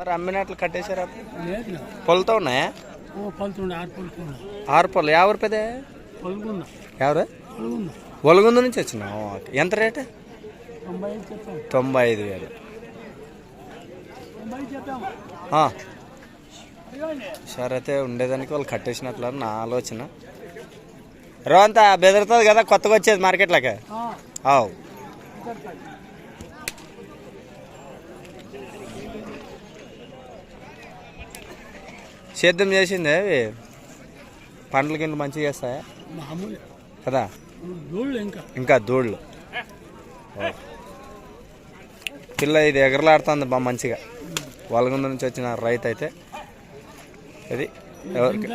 మరి అమ్మినట్లు కట్టేశారా? పొలతో ఉన్నాయా? ఆరు పొలం ఎవరు పలుకున్నా ఎవరు? ఒలగుందు నుంచి వచ్చినా ఎంత రేటు? తొంభై ఐదు వేలు. సరే అయితే ఉండేదానికి వాళ్ళు కట్టేసినట్లు నా ఆలోచన. రోంత బెదరుతుంది కదా కొత్తగా వచ్చేది మార్కెట్లోకి? అవు సేద్యం చేసిందే అవి? పండ్ల కింద మంచిగా చేస్తాయా? కదా? ఇంకా. దూళ్ళు. పిల్ల ఇది ఎగరలాడుతుంది బా మంచిగా. వలగుంద నుంచి వచ్చిన రైతు అయితే ఇది ఎవరికి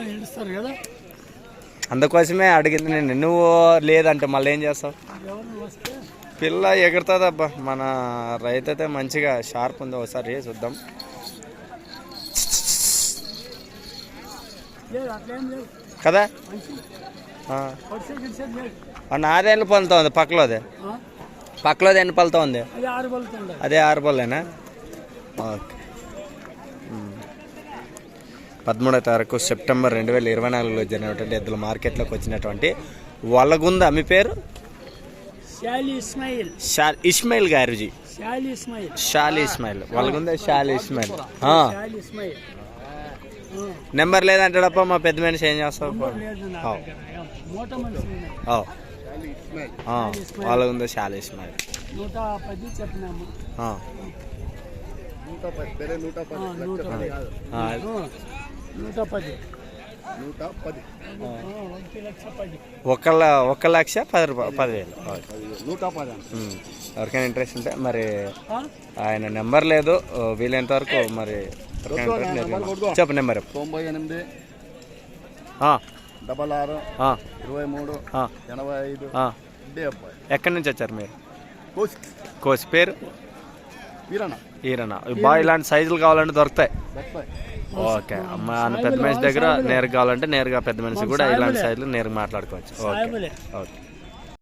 అందుకోసమే అడిగింది నేను నువ్వు లేదంటే మళ్ళీ ఏం చేస్తావు? పిల్ల ఎగురుతుంది అబ్బా మన రైతు అయితే మంచిగా షార్ప్ ఉంది. ఒకసారి చూద్దాం. కదా? మంచి ఆ. వడిసే గిడిసేది లేదు ఆ, నాదే ఎన్ని పళ్ళతో ఉంది? పక్కలోదే? పక్కలోది ఎన్ని పళ్ళతో ఉంది? అది ఆరు పళ్ళేనా? ఓకే. పదమూడో తారీఖు సెప్టెంబర్ రెండు వేల ఇరవై నాలుగులో జరిగినటువంటి ఎద్దుల మార్కెట్లోకి వచ్చినటువంటి వలగుంద. మీ పేరు? ఇస్మాయిల్. గారుజీ. షాలి ఇస్మాయిల్. వలగుంద షాలి ఇస్మాయిల్. నెంబర్ లేదంటాడప్ప మా పెద్ద మనిషి ఏం చేస్తావు? వలగుంద షాలి ఇస్మాయిల్. నూట పది చెప్పినాము. పది. పది. ఒక ల- ఒక లక్ష పది. రూపాయలు పదివేలు. నూట పది. ఎవరికైనా ఇంట్రెస్ట్ ఉంటే మరి? ఆయన నెంబర్ లేదు. వీలైనంత వరకు మరి చెప్పు నెంబర్. తొంభై ఎనిమిది డబల్ ఆరు ఇరవై మూడు ఎనభై ఐదు. ఎక్కడి నుంచి వచ్చారు మీరు? కోసి. పేరు? ఈరన్న బాగా ఇలాంటి సైజులు కావాలంటే దొరుకుతాయి. ఓకే. మన పెద్ద మనిషి దగ్గర నేరుగా కావాలంటే నేరుగా పెద్ద మనిషి కూడా ఇలాంటి సైజులు నేరుగా మాట్లాడుకోవచ్చు. ఓకే. ఓకే.